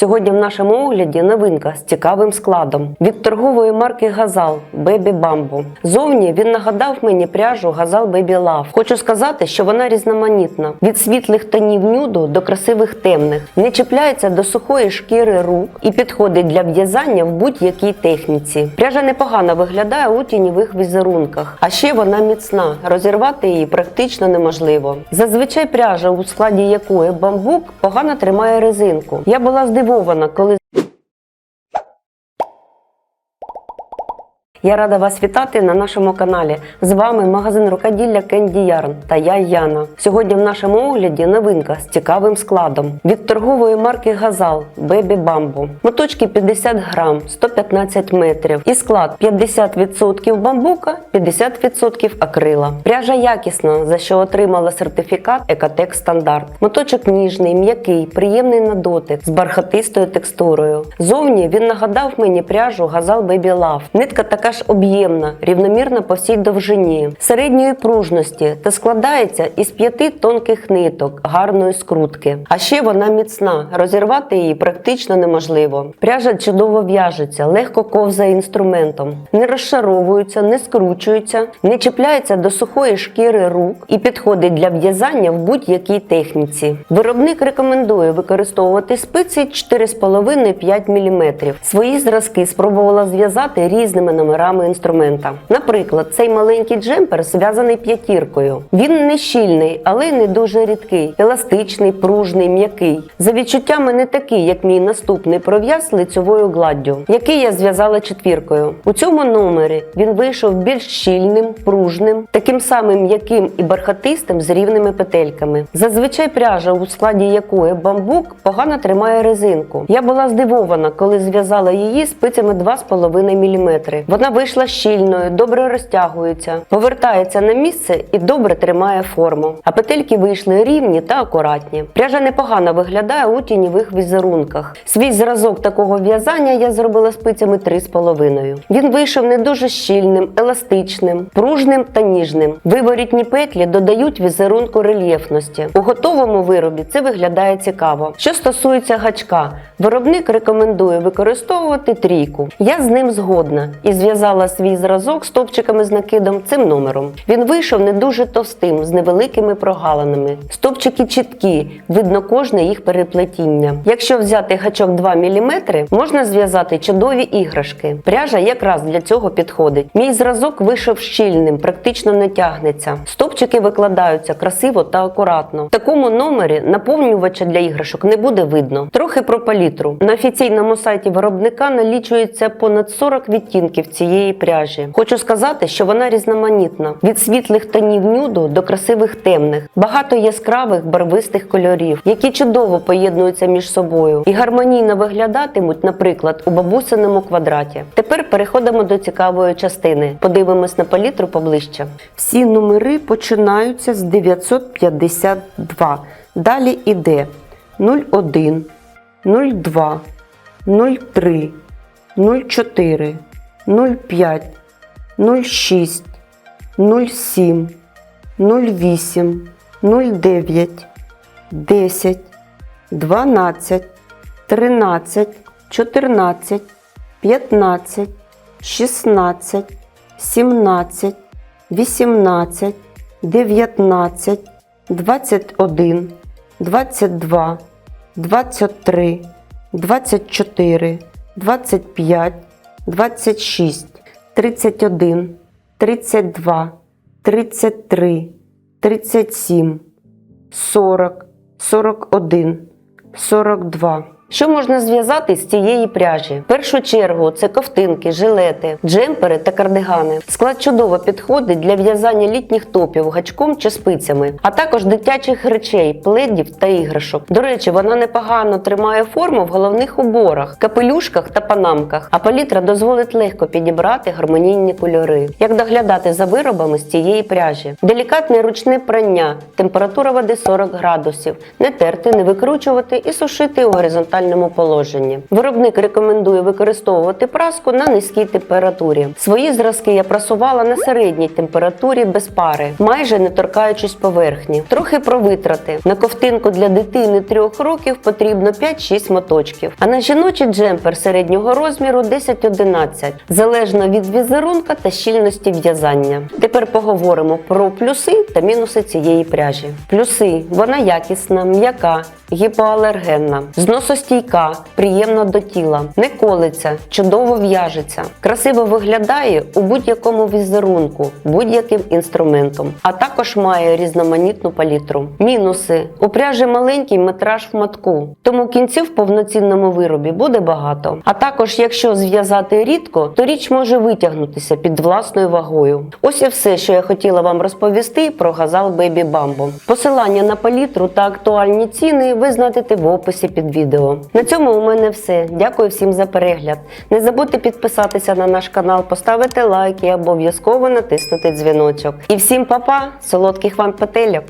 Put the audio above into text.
Сьогодні в нашому огляді новинка з цікавим складом від торгової марки Газал Baby Bamboo. Зовні він нагадав мені пряжу Газал Baby Love. Хочу сказати, що вона різноманітна від світлих тонів нюду до красивих темних, не чіпляється до сухої шкіри рук і підходить для в'язання в будь-якій техніці. Пряжа непогано виглядає у тіньових візерунках, а ще вона міцна. Розірвати її практично неможливо. Зазвичай пряжа, у складі якої бамбук погано тримає резинку. Я була здивована, коли Я рада вас вітати на нашому каналі. З вами магазин рукоділля Кенді Ярн та я Яна. Сьогодні в нашому огляді новинка з цікавим складом від торгової марки Газал Baby Bamboo. Моточки 50 грам, 115 метрів і склад 50% бамбука, 50% акрила. Пряжа якісна, за що отримала сертифікат Екотек Стандарт. Моточок ніжний, м'який, приємний на дотик з бархатистою текстурою. Зовні він нагадав мені пряжу Газал Baby Love. Нитка така ж об'ємна, рівномірна по всій довжині, середньої пружності та складається із п'яти тонких ниток гарної скрутки. А ще вона міцна, розірвати її практично неможливо. Пряжа чудово в'яжеться, легко ковзає інструментом, не розшаровується, не скручується, не чіпляється до сухої шкіри рук і підходить для в'язання в будь-якій техніці. Виробник рекомендує використовувати спиці 4,5-5 мм. Свої зразки спробувала зв'язати різними номерами інструмента. Наприклад, цей маленький джемпер зв'язаний п'ятіркою. Він не щільний, але й не дуже рідкий, еластичний, пружний, м'який. За відчуттями не такий, як мій наступний пров'яз лицьовою гладдю, який я зв'язала четвіркою. У цьому номері він вийшов більш щільним, пружним, таким самим м'яким і бархатистим з рівними петельками. Зазвичай пряжа, у складі якої бамбук погано тримає резинку. Я була здивована, коли зв'язала її спицями 2,5 мм. Вона вийшла щільною, добре розтягується, повертається на місце і добре тримає форму. А петельки вийшли рівні та акуратні. Пряжа непогано виглядає у тіньових візерунках. Свій зразок такого в'язання я зробила спицями 3,5. Він вийшов не дуже щільним, еластичним, пружним та ніжним. Виворітні петлі додають візерунку рельєфності. У готовому виробі це виглядає цікаво. Що стосується гачка, виробник рекомендує використовувати трійку. Я з ним згодна і зв'язала свій зразок стовпчиками з накидом цим номером. Він вийшов не дуже товстим, з невеликими прогалинами. Стовпчики чіткі, видно кожне їх переплетіння. Якщо взяти гачок 2 мм, можна зв'язати чудові іграшки. Пряжа якраз для цього підходить. Мій зразок вийшов щільним, практично не тягнеться. Стовпчики викладаються красиво та акуратно. В такому номері наповнювача для іграшок не буде видно. Трохи про палітру. На офіційному сайті виробника налічується понад 40 відтінків цієї пряжі. Хочу сказати, що вона різноманітна від світлих тонів нюду до красивих темних, багато яскравих барвистих кольорів, які чудово поєднуються між собою і гармонійно виглядатимуть, наприклад, у бабусиному квадраті. Тепер переходимо до цікавої частини. Подивимось на палітру поближче. Всі номери починаються з 952. Далі іде 01, 02, 03, 04, 05, 06, 07, 08, 09, 10, 12, 13, 14, 15, 16, 17, 18, 19, 21, 22, 23, 24, 25, 26, 31, 32, 33, 37, 40, 41, 42. Що можна зв'язати з цієї пряжі? В першу чергу це ковтинки, жилети, джемпери та кардигани. Склад чудово підходить для в'язання літніх топів гачком чи спицями, а також дитячих речей, пледів та іграшок. До речі, вона непогано тримає форму в головних уборах, капелюшках та панамках, а палітра дозволить легко підібрати гармонійні кольори. Як доглядати за виробами з цієї пряжі? Делікатне ручне прання, температура води 40 градусів, не терти, не викручувати і сушити у горизонтальній горизонтальному положенні. Виробник рекомендує використовувати праску на низькій температурі. Свої зразки я прасувала на середній температурі без пари, майже не торкаючись поверхні. Трохи про витрати. На ковтинку для дитини трьох років потрібно 5-6 моточків, а на жіночий джемпер середнього розміру 10-11, залежно від візерунка та щільності в'язання. Тепер поговоримо про плюси та мінуси цієї пряжі. Плюси: вона якісна, м'яка, гіпоалергенна, зносостійка, приємна до тіла, не колиться, чудово в'яжеться, красиво виглядає у будь-якому візерунку, будь-яким інструментом, а також має різноманітну палітру. Мінуси: у пряжі маленький метраж в матку, тому кінців в повноцінному виробі буде багато. А також, якщо зв'язати рідко, то річ може витягнутися під власною вагою. Ось і все, що я хотіла вам розповісти про газал Baby Bamboo. Посилання на палітру та актуальні ціни ви знайдете в описі під відео. На цьому у мене все. Дякую всім за перегляд. Не забудьте підписатися на наш канал, поставити лайк і обов'язково натиснути дзвіночок. І всім па-па, солодких вам петельок!